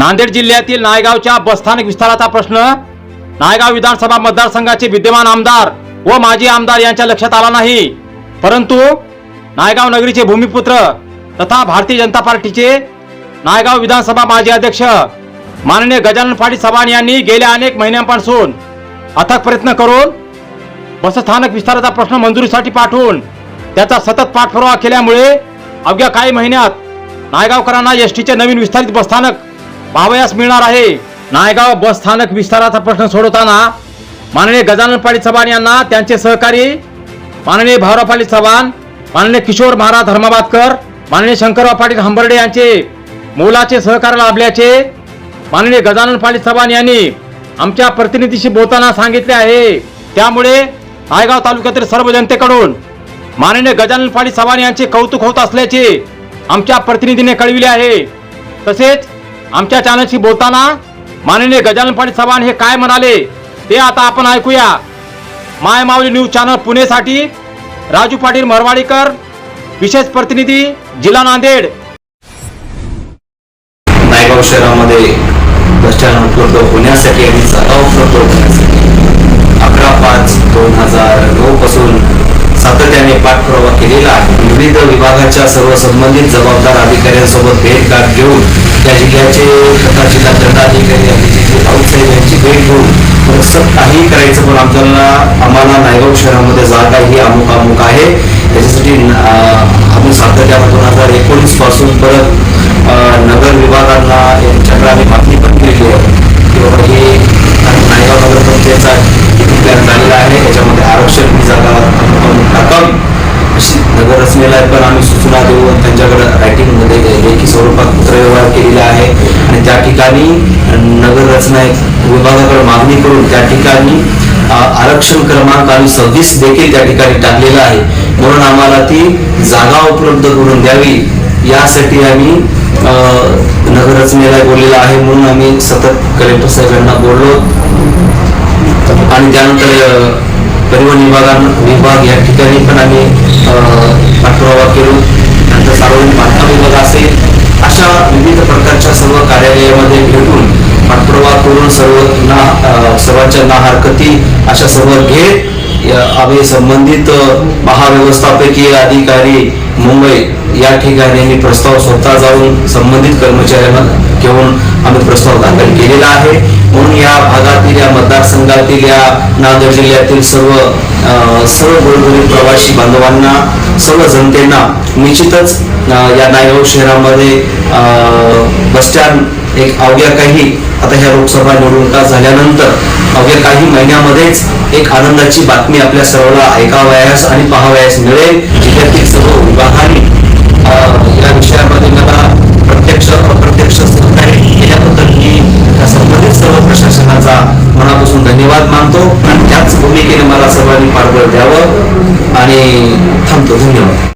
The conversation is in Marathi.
नांदेड जिल्ह्यातील नायगावच्या बसस्थानक विस्ताराचा प्रश्न. नायगाव विधानसभा मतदारसंघाचे विद्यमान आमदार व माजी आमदार यांच्या लक्षात आला नाही. परंतु नायगाव नगरीचे भूमिपुत्र तथा भारतीय जनता पार्टीचे नायगाव विधानसभा माजी अध्यक्ष माननीय गजानन पाटील चव्हाण यांनी गेल्या अनेक महिन्यांपासून अथक प्रयत्न करून बसस्थानक विस्ताराचा प्रश्न मंजुरीसाठी पाठवून त्याचा सतत पाठपुरावा केल्यामुळे अवघ्या काही महिन्यात नायगावकरांना एस टीचे नवीन विस्तारित बसस्थानक पावयास मिळणार आहे. नायगाव बस स्थानक विस्ताराचा प्रश्न सोडवताना माननीय गजानन पाटील चव्हाण यांना त्यांचे सहकारी माननीय भाऊराव पाटील चव्हाण माननीय किशोर महाराज धर्माबादकर माननीय शंकरराव पाटील हंबर्डे यांचे मोलाचे सहकार्य लाभल्याचे माननीय गजानन पाटील चव्हाण यांनी आमच्या प्रतिनिधीशी बोलताना सांगितले आहे. त्यामुळे नायगाव तालुक्यातील सर्व जनतेकडून माननीय गजानन पाटील चव्हाण यांचे कौतुक होत असल्याचे आमच्या प्रतिनिधीने कळविले आहे. तसेच आमच्या चॅनलशी बोलताना माननीय गजानन पाटील चव्हाण हे काय म्हणाले ते आता आपण ऐकूया. माय माऊली न्यूज चॅनल पुणेसाठी राजू पाटील मरवाडीकर विशेष प्रतिनिधी जिल्हा नांदेड. नायगाव शहरामध्ये उपलब्ध होण्यासाठी आणि जागा उपलब्ध होण्यासाठी अकरा पाच दोन हजार नऊ पासून सातत्याने पाठपुरावा केलेला आहे. विविध विभागाच्या सर्व संबंधित जबाबदार अधिकाऱ्यांसोबत भेट घेऊन त्या जिल्ह्याचे तथा जिल्हा दंडाधिकारी आणि जिल्हे यांची भेट घेऊन थोडंसं काही करायचं पण आपल्याला आम्हाला नायगाव शहरामध्ये जागा ही अमुक अमुक आहे. त्याच्यासाठी अं, आम्ही सातत्यानं दोन हजार एकोणीसपासून परत नगर विभागांना यांच्याकडे आम्ही रचनेला पण आम्ही सूचना देऊन त्यांच्याकडे रायटिंगमध्ये लेखी स्वरूपात पत्रव्यवहार केलेला आहे. आणि त्या ठिकाणी नगर रचना विभागाकडे मागणी करून त्या ठिकाणी आरक्षण क्रमांक आम्ही सव्वीस देखील त्या ठिकाणी टाकलेला आहे. म्हणून आम्हाला ती जागा उपलब्ध करून द्यावी. यासाठी आम्ही नगररचनेला नगर रचनेला बोललेलं आहे म्हणून आम्ही सतत कलेक्टर साहेबांना बोललो. आणि त्यानंतर परिवहन विभागान विभाग या ठिकाणी पण आम्ही पाठपुरावा करून नंतर सार्वजनिक बांधकाम विभाग असेल अशा विविध प्रकारच्या सर्व कार्यालयामध्ये भेटून पाठपुरावा करून सर्व ना सर्वांच्या ना हरकती अशा सर्व घेत आम्ही संबंधित महाव्यवस्थापकीय अधिकारी मुंबई या ठिकाणी मी प्रस्ताव स्वतः जाऊन संबंधित कर्मचाऱ्यांना घेऊन आम्ही प्रस्ताव दाखल केलेला आहे. म्हणून या भागातील या मतदारसंघातील या नांदेड जिल्ह्यातील सर्व सर्व गोरगरीब प्रवासी बांधवांना सर्व जनतेना निश्चितच या नायगाव शहरामध्ये बस बसस्टँड एक अवघ्या काही आता ह्या लोकसभा निवडणुका झाल्यानंतर अवघ्या काही महिन्यामध्येच एक आनंदाची बातमी आपल्या सर्वांना ऐकावयास आणि पाहावयास मिळेल. जिल्ह्यातील सर्व विभागाने या विषयामध्ये मला प्रत्यक्ष अप्रत्यक्ष धन्यवाद मानतो. आणि त्याच भूमिकेने मला सर्वांनी पाठबळ द्यावं आणि थांबतो. धन्यवाद.